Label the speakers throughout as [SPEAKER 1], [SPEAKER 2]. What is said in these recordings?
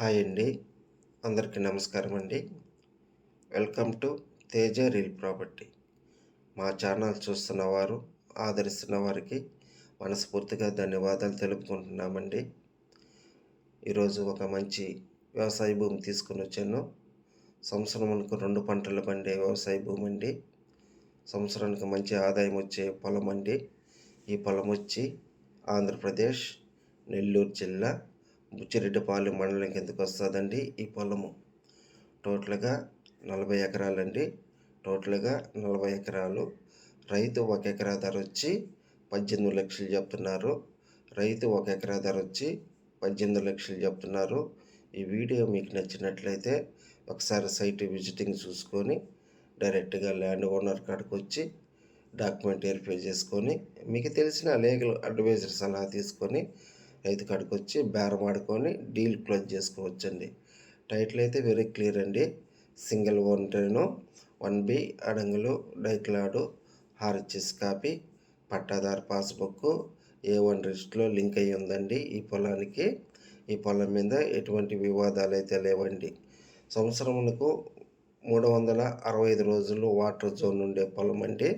[SPEAKER 1] Hi అండి. అందరికీ నమస్కారం అండి. Welcome to Teja real property. మా ఛానల్ చూస్తున్న వారు ఆదరిస్తున్న వారికి మనస్ఫూర్తిగా ధన్యవాదాలు తెలుపుకుంటున్నామండి. ఈరోజు ఒక మంచి వ్యవసాయ భూమి తీసుకుని వచ్చాను. సంవత్సరములకు రెండు పంటలు పండే వ్యవసాయ భూమి అండి. సంవత్సరానికి మంచి ఆదాయం వచ్చే పొలం అండి. ఈ పొలం వచ్చి ఆంధ్రప్రదేశ్ నెల్లూరు జిల్లా బుచ్చిరెడ్డిపాలెం మండలం కిందకు వస్తుందండి. ఈ పొలము టోటల్గా నలభై ఎకరాలండి. టోటల్గా నలభై ఎకరాలు. రైతు ఒక ఎకరా ధర వచ్చి పద్దెనిమిది లక్షలు చెప్తున్నారు. రైతు ఒక ఎకరా ధర వచ్చి పద్దెనిమిది లక్షలు చెప్తున్నారు. ఈ వీడియో మీకు నచ్చినట్లయితే ఒకసారి సైట్ విజిటింగ్ చూసుకొని డైరెక్ట్గా ల్యాండ్ ఓనర్ కాడికి వచ్చి డాక్యుమెంట్ వెరిఫై చేసుకొని మీకు తెలిసిన లీగల్ అడ్వైజర్ సలహా తీసుకొని రైతు కాడికి వచ్చి బేరం ఆడుకొని డీల్ క్లోజ్ చేసుకోవచ్చండి. టైటిల్ అయితే వెరీ క్లియర్ అండి. సింగిల్ వన్ ట్రైను వన్ బి అడంగులు డైక్లాడు హార్చెస్ కాపీ పట్టాదారు పాస్బుక్ ఏ వన్ రిజిస్ట్లో లింక్ అయ్యి ఉందండి ఈ పొలానికి. ఈ పొలం మీద ఎటువంటి వివాదాలు అయితే లేవండి. సంవత్సరములకు మూడు వందల అరవై ఐదు రోజులు వాటర్ జోన్ ఉండే పొలం అండి.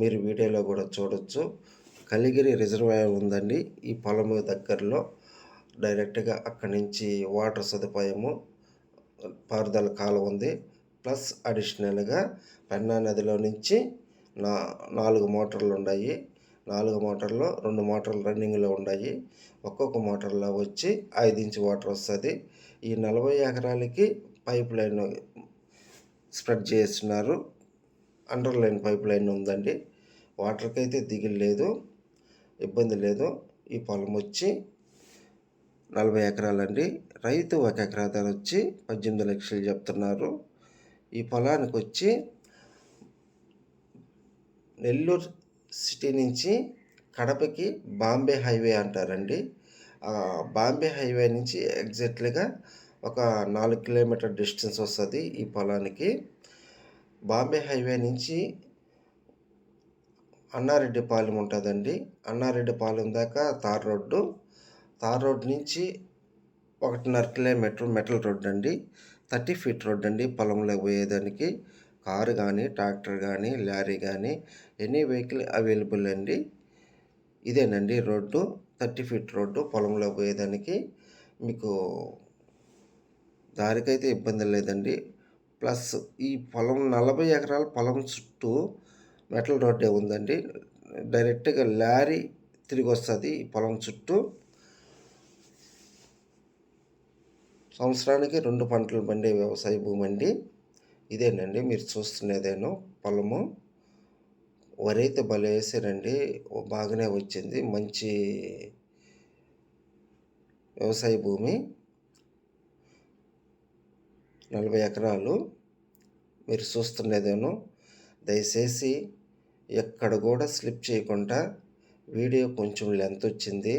[SPEAKER 1] మీరు వీడియోలో కూడా చూడొచ్చు. కలిగిరి రిజర్వాయర్ ఉందండి. ఈ పొలం దగ్గరలో డైరెక్ట్గా అక్కడి నుంచి వాటర్ సదుపాయము పారుదల కాలం ఉంది. ప్లస్ అడిషనల్గా పెన్నా నదిలో నుంచి నా నాలుగు మోటార్లు ఉన్నాయి. నాలుగు మోటార్లో రెండు మోటార్లు రన్నింగ్లో ఉన్నాయి. ఒక్కొక్క మోటార్లో వచ్చి ఐదు ఇంచు వాటర్ వస్తుంది. ఈ నలభై ఎకరాలకి పైప్ లైన్ స్ప్రెడ్ చేస్తున్నారు. అండర్ లైన్ పైప్ లైన్ ఉందండి. వాటర్కి అయితే దిగులు లేదు. ఇబ్బంది లేదు. ఈ పొలం వచ్చి నలభై ఎకరాలండి. రైతు ఒక ఎకరా ధర వచ్చి పద్దెనిమిది లక్షలు చెప్తున్నారు. ఈ పొలానికి వచ్చి నెల్లూరు సిటీ నుంచి కడపకి బాంబే హైవే అంటారండి. బాంబే హైవే నుంచి ఎగ్జాక్ట్లీగా ఒక నాలుగు కిలోమీటర్ డిస్టెన్స్ వస్తుంది ఈ పొలానికి. బాంబే హైవే నుంచి అన్నారెడ్డిపాలెం ఉంటుందండి. అన్నారెడ్డిపాలెం దాకా తార్ రోడ్డు. తార్ రోడ్ నుంచి ఒకటిన్నర కిలోమీటర్ మెటల్ రోడ్ అండి థర్టీ ఫీట్ రోడ్ అండి పొలంలో పోయేదానికి. కారు కానీ ట్రాక్టర్ కానీ లారీ కానీ ఎనీ వెహికల్ అవైలబుల్ అండి. ఇదేనండి రోడ్డు. థర్టీ ఫీట్ రోడ్డు పొలంలో పోయేదానికి. మీకు దారికైతే ఇబ్బంది లేదండి. ప్లస్ ఈ పొలం నలభై ఎకరాల పొలం చుట్టూ మెటల్ రోడ్డే ఉందండి. డైరెక్ట్గా లారీ తిరిగి వస్తుంది ఈ పొలం చుట్టూ. సంవత్సరానికి రెండు పంటలు పండే వ్యవసాయ భూమి అండి. ఇదేనండి మీరు చూస్తున్నదేనో పొలము. వరి అయితే భలే వేసారండి. బాగానే వచ్చింది. మంచి వ్యవసాయ భూమి. నలభై ఎకరాలు. మీరు చూస్తున్నదేనో దయచేసి ఎక్కడ కూడా స్లిప్ చేయకుండా వీడియో కొంచెం లెంత్ వచ్చింది.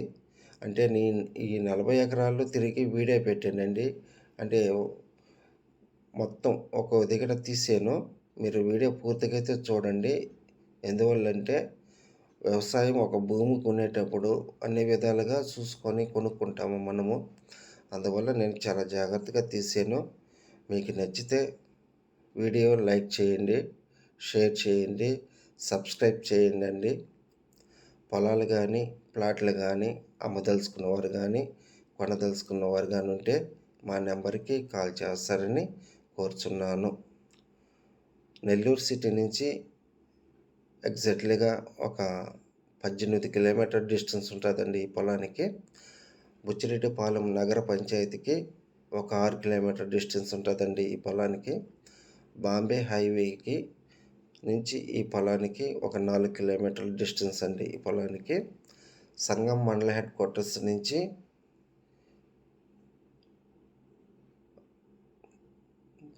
[SPEAKER 1] అంటే నీ ఈ నలభై ఎకరాల్లో తిరిగి వీడియో పెట్టానండి అంటే మొత్తం ఒక దగ్గర తీసాను. మీరు వీడియో పూర్తిగా అయితే చూడండి. ఎందువల్లంటే వ్యవసాయం ఒక భూమి కొనేటప్పుడు అన్ని విధాలుగా చూసుకొని కొనుక్కుంటాము మనము. అందువల్ల నేను చాలా జాగ్రత్తగా తీసాను. మీకు నచ్చితే వీడియో లైక్ చేయండి. షేర్ చేయండి సబ్స్క్రైబ్ చేయండి అండి పొలాలు కానీ ప్లాట్లు కానీ అమ్మదలుచుకున్నవారు కానీ కొనదలుచుకున్నవారు కానీ ఉంటే మా నెంబర్కి కాల్ చేస్తారని కోరుచున్నాను. నెల్లూరు సిటీ నుంచి ఎగ్జాక్ట్లీగా ఒక పద్దెనిమిది కిలోమీటర్ డిస్టెన్స్ ఉంటుందండి ఈ పొలానికి. బుచ్చిరెడ్డిపాలెం నగర పంచాయతీకి ఒక ఆరు కిలోమీటర్ డిస్టెన్స్ ఉంటుందండి ఈ పొలానికి. బాంబే హైవేకి నుంచి ఈ పొలానికి ఒక నాలుగు కిలోమీటర్ల డిస్టెన్స్ అండి. ఈ పొలానికి సంగం మండల హెడ్ క్వార్టర్స్ నుంచి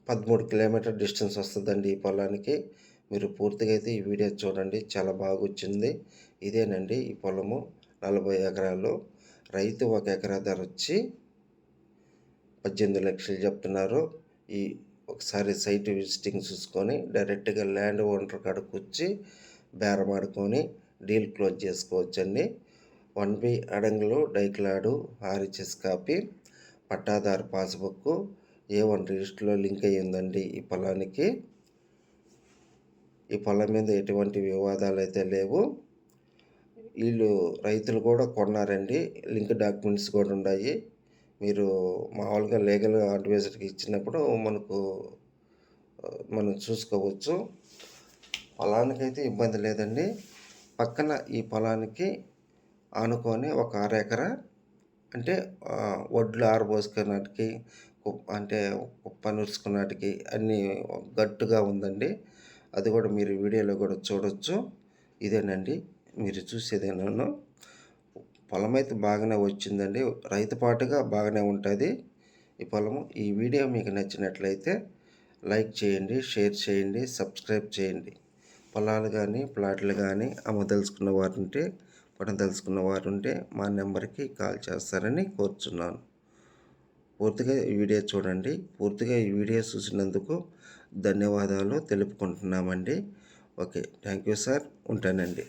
[SPEAKER 1] పదమూడు కిలోమీటర్ డిస్టెన్స్ వస్తుందండి ఈ పొలానికి. మీరు పూర్తిగా అయితే ఈ వీడియో చూడండి. చాలా బాగా వచ్చింది. ఇదేనండి ఈ పొలము. నలభై ఎకరాలు. రైతు ఒక ఎకరా ధర వచ్చి పద్దెనిమిది లక్షలు చెప్తున్నారు. ఈ ఒకసారి సైట్ విజిటింగ్ చూసుకొని డైరెక్ట్గా ల్యాండ్ ఓనర్ కాడకు వచ్చి బేరమాడుకొని డీల్ క్లోజ్ చేసుకోవచ్చండి. వన్ బి అడంగులు డైక్లాడు ఆర్హెచ్ఎస్ కాపీ పట్టాదారు పాస్బుక్ ఏ వన్ రిజిస్టర్లో లింక్ అయ్యిందండి ఈ పొలానికి? ఈ పొలం మీద ఎటువంటి వివాదాలు అయితే లేవు. వీళ్ళు రైతులు కూడా కొన్నారండి. లింక్ డాక్యుమెంట్స్ కూడా ఉన్నాయి. మీరు మామూలుగా లీగల్ అడ్వైజర్కి ఇచ్చినప్పుడు మనకు మనం చూసుకోవచ్చు. పొలానికైతే ఇబ్బంది లేదండి. పక్కన ఈ పొలానికి ఆనుకొని ఒక అర ఎకరా అంటే వడ్లు ఆరబోసుకున్నటికి కుప్- అంటే కుప్ప అన్నీ గట్టుగా ఉందండి. అది కూడా మీరు వీడియోలో కూడా చూడొచ్చు. ఇదేనండి. మీరు చూసేదేనాను పొలం అయితే బాగానే వచ్చిందండి. రైతు పాటుగా బాగానే ఉంటుంది. ఈ పొలము ఈ వీడియో మీకు నచ్చినట్లయితే లైక్ చేయండి షేర్ చేయండి సబ్స్క్రైబ్ చేయండి. పొలాలు కానీ ప్లాట్లు కానీ అమ్మదలుచుకున్న వారు ఉంటే కొనదలుచుకున్న వారు ఉంటే మా నెంబర్కి కాల్ చేస్తారని కోరుచున్నాను. పూర్తిగా ఈ వీడియో చూడండి. పూర్తిగా ఈ వీడియో చూసినందుకు ధన్యవాదాలు తెలుపుకుంటున్నామండి. Okay thank you sir. ఉంటానండి.